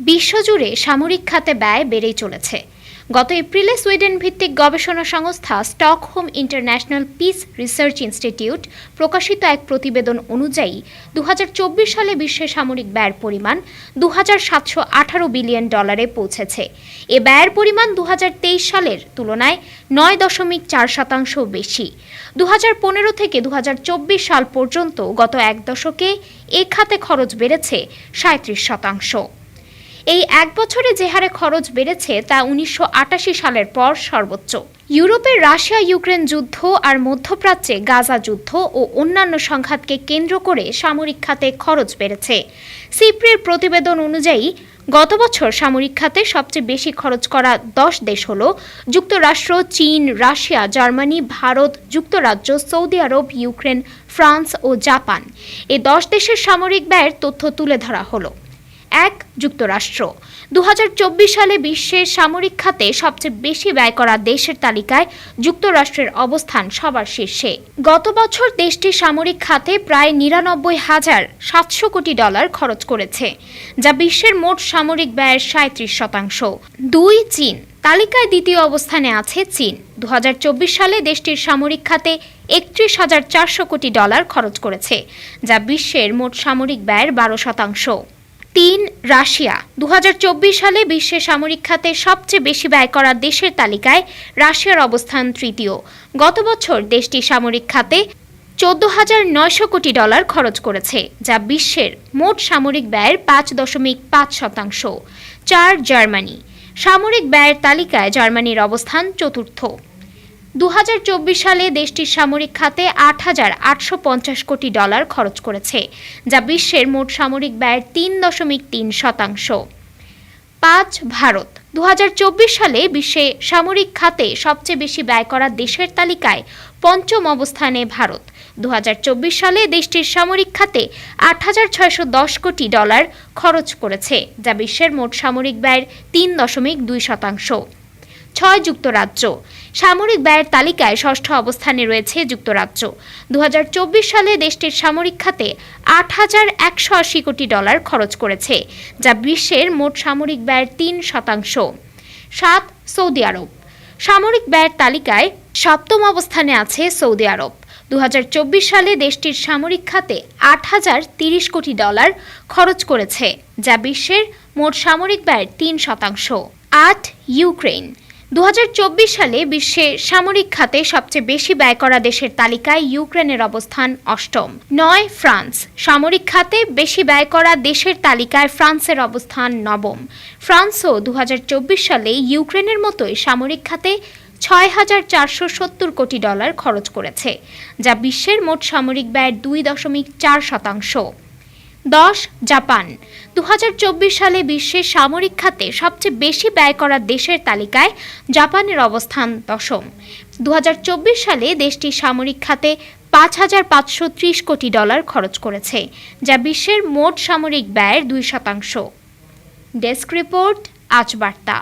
বিশ্বজুড়ে সামরিক খাতে ব্যয় বেড়েই চলেছে। গত এপ্রিলে সুইডেন ভিত্তিক গবেষণা সংস্থা Stockholm International Peace Research Institute প্রকাশিত এক প্রতিবেদন অনুযায়ী দু হাজার চব্বিশ সালে বিশ্বের সামরিক ব্যয়ের পরিমাণ দু হাজার সাতশো আঠারো বিলিয়ন ডলারে পৌঁছেছে। এ ব্যয়ের পরিমাণ দু হাজার তেইশ সালের তুলনায় নয় দশমিক চার শতাংশ বেশি। দু হাজার পনেরো থেকে দু হাজার চব্বিশ সাল পর্যন্ত গত এক দশকে এ খাতে খরচ বেড়েছে সাঁত্রিশ শতাংশ। এই এক বছরে যে হারে খরচ বেড়েছে তা উনিশশো আটাশি সালের পর সর্বোচ্চ। ইউরোপের রাশিয়া ইউক্রেন যুদ্ধ আর মধ্যপ্রাচ্যে গাজা যুদ্ধ ও অন্যান্য সংঘাতকে কেন্দ্র করে সামরিক খাতে খরচ বেড়েছে। সিপ্রির প্রতিবেদন অনুযায়ী, গত বছর সামরিক খাতে সবচেয়ে বেশি খরচ করা দশ দেশ হল যুক্তরাষ্ট্র, চীন, রাশিয়া, জার্মানি, ভারত, যুক্তরাজ্য, সৌদি আরব, ইউক্রেন, ফ্রান্স ও জাপান। এ দশ দেশের সামরিক ব্যয়ের তথ্য তুলে ধরা হলো। এক যুক্তরাষ্ট্র। দু হাজার চব্বিশ সালে বিশ্বের সামরিক খাতে সবচেয়ে বেশি ব্যয় করা দেশের তালিকায় যুক্তরাষ্ট্রের অবস্থান সবার শীর্ষে। গত বছর দেশটি সামরিক খাতে প্রায় নিরানব্বই হাজার সাতশো কোটি ডলার খরচ করেছে, যা বিশ্বের মোট সামরিক ব্যয়ের সাঁত্রিশ শতাংশ। দুই চীন, তালিকায় দ্বিতীয় অবস্থানে আছে চীন। দু হাজার চব্বিশ সালে দেশটির সামরিক খাতে একত্রিশ হাজার চারশো কোটি ডলার খরচ করেছে, যা বিশ্বের মোট সামরিক ব্যয়ের বারো শতাংশ। তিন রাশিয়া। দু হাজার চব্বিশ সালে বিশ্বের সামরিক খাতে সবচেয়ে বেশি ব্যয় করা দেশের তালিকায় রাশিয়ার অবস্থান তৃতীয়। গত বছর দেশটি সামরিক খাতে চোদ্দ হাজার নয়শো কোটি ডলার খরচ করেছে, যা বিশ্বের মোট সামরিক ব্যয়ের পাঁচ দশমিক পাঁচ শতাংশ। চার জার্মানি। সামরিক ব্যয়ের তালিকায় জার্মানির অবস্থান চতুর্থ। দু হাজার চব্বিশ সালে দেশটির সামরিক খাতে আট হাজার আটশো পঞ্চাশ কোটি ডলার খরচ করেছে, যা বিশ্বের মোট সামরিক ব্যয়ের তিন দশমিক তিন শতাংশ। পাঁচ, ভারত। দু হাজার চব্বিশ সালে বিশ্বে সামরিক খাতে সবচেয়ে বেশি ব্যয় করা দেশের তালিকায় পঞ্চম অবস্থানে ভারত। দু হাজার চব্বিশ সালে দেশটির সামরিক খাতে আট হাজার ছয়শো দশ কোটি ডলার খরচ করেছে, যা বিশ্বের মোট সামরিক ব্যয়ের তিন দশমিক দুই শতাংশ। ছয় যুক্তরাজ্য। সামরিক ব্যয়ের তালিকায় ষষ্ঠ অবস্থানে রয়েছে যুক্তরাজ্য। দু হাজার চব্বিশ সালে দেশটির সামরিক খাতে আট হাজার একশো আশি কোটি ডলার খরচ করেছে, যা বিশ্বের মোট সামরিক ব্যয়ের তিন শতাংশ। সাত, সৌদি আরব। সামরিক ব্যয়ের তালিকায় সপ্তম অবস্থানে আছে সৌদি আরব। দু হাজার চব্বিশ সালে দেশটির সামরিক খাতে আট হাজার তিরিশ কোটি ডলার খরচ করেছে, যা বিশ্বের মোট সামরিক ব্যয়ের তিন শতাংশ। আট ইউক্রেন দু হাজার চব্বিশ সালে বিশ্বে সামরিক খাতে সবচেয়ে বেশি ব্যয় করা দেশের তালিকায় ইউক্রেনের অবস্থান অষ্টম। নয়, ফ্রান্স। সামরিক খাতে বেশি ব্যয় করা দেশের তালিকায় ফ্রান্সের অবস্থান নবম। ফ্রান্সও দু হাজার চব্বিশ সালে ইউক্রেনের মতোই সামরিক খাতে ছয় হাজার চারশো সত্তর কোটি ডলার খরচ করেছে, যা বিশ্বের মোট সামরিক ব্যয়ের দুই দশমিক চার শতাংশ। দশ, জাপান। দু হাজার চব্বিশ সালে বিশ্বের সামরিক খাতে সবচেয়ে বেশি ব্যয় করা দেশের তালিকায় জাপানের অবস্থান দশম। দু হাজার চব্বিশ সালে দেশটি সামরিক খাতে পাঁচ হাজার পাঁচশো ত্রিশ কোটি ডলার খরচ করেছে, যা বিশ্বের মোট সামরিক ব্যয়ের দুই শতাংশ। ডেস্ক রিপোর্ট, আজ বার্তা।